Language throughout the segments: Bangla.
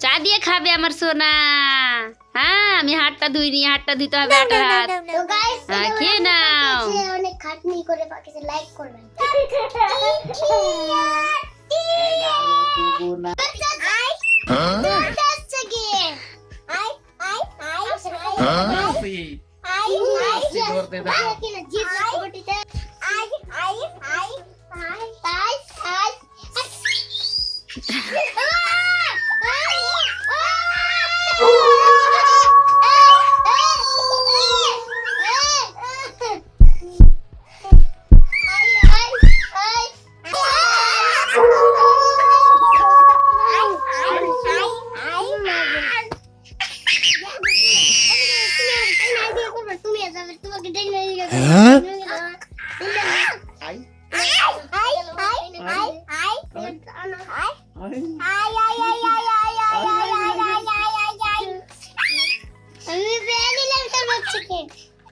চা দিয়ে খাবে আমার সোনা হ্যাঁ আমি হাতটা ধুইনি হাতটা ধুইতে হবে একটা হাত হ্যাঁ খেয়ে নাও অনেক খাটনি করে পাখিতে লাইক করবেন আই আই আই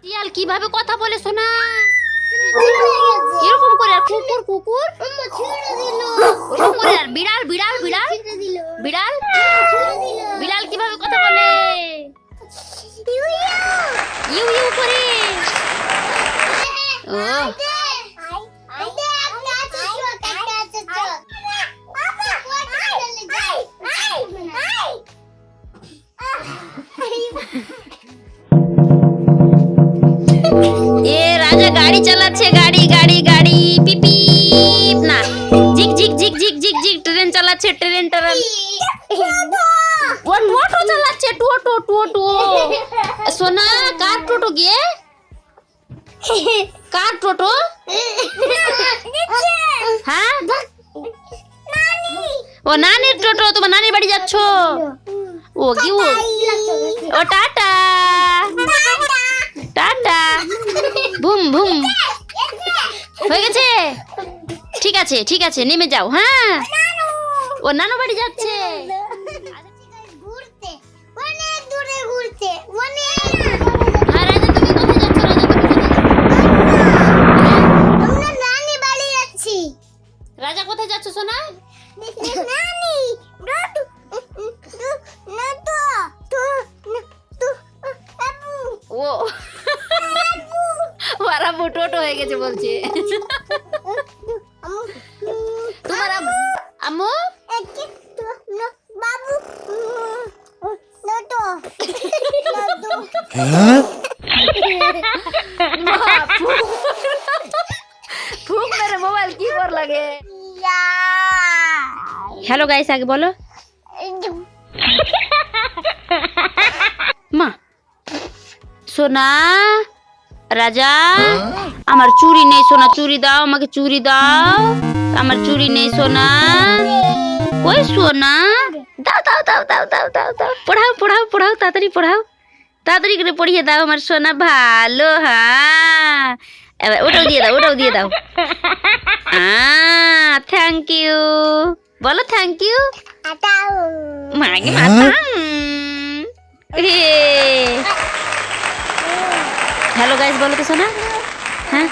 শিয়াল কীভাবে কথা বলে সোনা এরকম করে আর কুকুর কুকুর ওরকম করে আর বিড়াল বিড়াল বিড়াল বিড়াল ও এ রাজা গাড়ি চালাচ্ছে, গাড়ি গাড়ি গাড়ি, পিপি না। ঝিক ঝিক ঝিক ঝিক ঝিক ঝিক, ট্রেন চালাচ্ছে, ট্রেন ট্রেন ও টোটো চালাচ্ছে টোটো টোটো টোটো হ্যাঁ? ও নানির টোটো, তোমার নানির বাড়ি যাচ্ছ? ও কি ও ও টাটা। টাটা। বুম বুম হয়ে গেছে? ঠিক আছে ঠিক আছে, নেমে যাও হ্যাঁ? ও নানু বাড়ি যাচ্ছে। অনেক দূরে অনেক আব্বু টোটো হয়ে গেছে বলছে। তোমার আম্মু? বাবু। ফুক মেরে মোবাইল কি কর লাগে হ্যালো গাইস আগে বলো। মা। সোনা রাজা আমার চুরি নেই সোনা চুরি দাও আমাকে চুরি দাও। আমার চুরি নেই সোনা। ওই সোনা দাও দাও দাও দাও দাও দাও দাও। পড়াও পড়াও পড়াও তাড়াতাড়ি পড়াও। তাড়াতাড়ি করে পড়িয়ে দাও আমার সোনা ভালো হ্যাঁ। এবার ওটাও দিয়ে দাও ওটাও দিয়ে দাও। থ্যাংক ইউ বলো থ্যাংক ইউ মাগে মাথা গাইস বলো তো শোনা। হ্যাঁ?